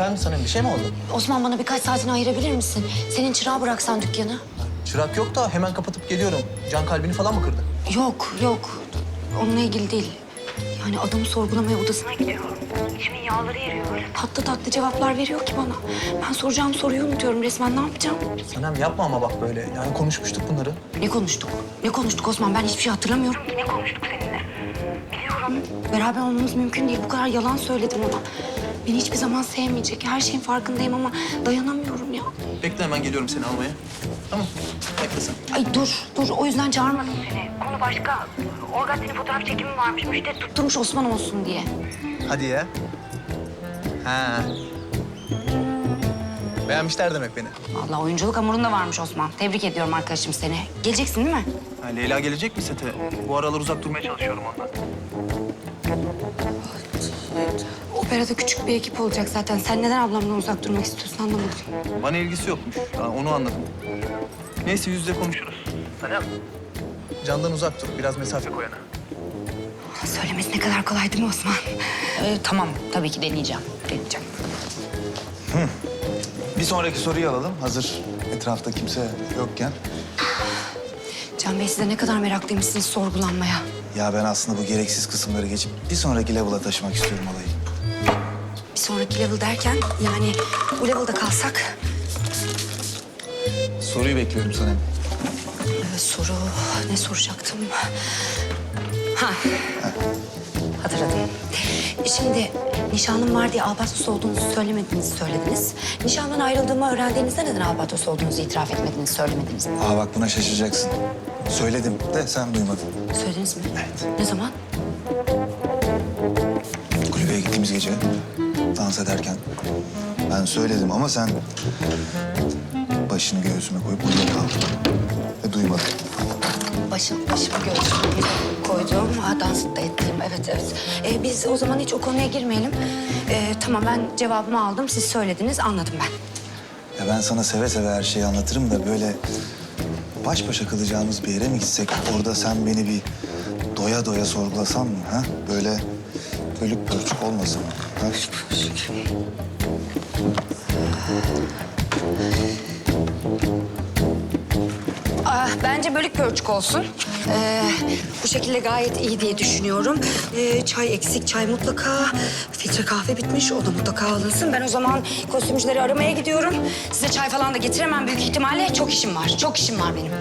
Efendim sana bir şey mi oldu? Osman bana birkaç saatini ayırabilir misin? Senin çırağı bıraksan dükkanı. Çırak yok da hemen kapatıp geliyorum. Can kalbini falan mı kırdı? Yok yok. Onunla ilgili değil. Yani adamı sorgulamaya odasına gidiyorum. İçimin yağları eriyor böyle. Tatlı tatlı cevaplar veriyor ki bana. Ben soracağım soruyu unutuyorum resmen. Ne yapacağım? Sanem yapma ama bak böyle. Yani konuşmuştuk bunları. Ne konuştuk? Ne konuştuk Osman? Ben hiçbir şey hatırlamıyorum. Ne konuştuk seninle? Biliyorum. Beraber olmamız mümkün değil. Bu kadar yalan söyledim ona. Beni hiçbir zaman sevmeyecek. Her şeyin farkındayım ama dayanamıyorum ya. Bekle hemen geliyorum seni almaya. Tamam. Bekle sen. Ay dur, dur. O yüzden çağırmadım seni. Konu başka. Organsinin fotoğraf çekimi varmış. Müşteri tutturmuş Osman olsun diye. Hadi ya. Ha. Beğenmişler demek beni. Vallahi oyunculuk hamurunda varmış Osman. Tebrik ediyorum arkadaşım seni. Geleceksin değil mi? Ha, Leyla gelecek mi sete? Bu aralar uzak durmaya çalışıyorum ondan. Operada küçük bir ekip olacak zaten. Sen neden ablamdan uzak durmak istiyorsun anlamadım. Bana ilgisi yokmuş. Ha, onu anladım. Neyse yüz yüze konuşuruz. Sanem. Candan uzak dur. Biraz mesafe koyana. Söylemesi ne kadar kolay değil mi Osman? Ee, tamam, tabii ki deneyeceğim. Deneyeceğim. Bir sonraki soruyu alalım. Hazır etrafta kimse yokken. Can Bey size ne kadar meraklıymışsınız sorgulanmaya. Ya ben aslında bu gereksiz kısımları geçip bir sonraki level'a taşımak istiyorum olayı. Sonraki level derken yani bu level'da kalsak... Soruyu bekliyorum sana. Ee, soru, ne soracaktım? Ha, hatırladım. Şimdi nişanlım var diye Albatros olduğunuzu söylemediğinizi söylediniz. Nişandan ayrıldığımı öğrendiğinizde neden Albatros olduğunuzu itiraf etmediğinizi söylemediniz. Aa bak buna şaşacaksın. Söyledim de sen duymadın. Söylediniz mi? Evet. Ne zaman? Kulübeye gittiğimiz gece dans ederken ben söyledim ama sen başını göğsüme koyup uyuyakaldın ve duymadın. Başım, başımı göğsüme koydum. Ha, dans da ettim. Evet, evet. Ee, biz o zaman hiç o konuya girmeyelim. Ee, tamam, ben cevabımı aldım. Siz söylediniz, anladım ben. Ya ben sana seve seve her şeyi anlatırım da böyle baş başa kalacağımız bir yere mi gitsek? Orada sen beni bir doya doya sorgulasan mı? Ha? Böyle bölük pörçük olmasın? Ha? Ah, bence bölük pörçük olsun. Ee, bu şekilde gayet iyi diye düşünüyorum. Ee, çay eksik, çay mutlaka. Filtre kahve bitmiş, o da mutlaka alınsın. Ben o zaman kostümcüleri aramaya gidiyorum. Size çay falan da getiremem büyük ihtimalle. Çok işim var, çok işim var benim.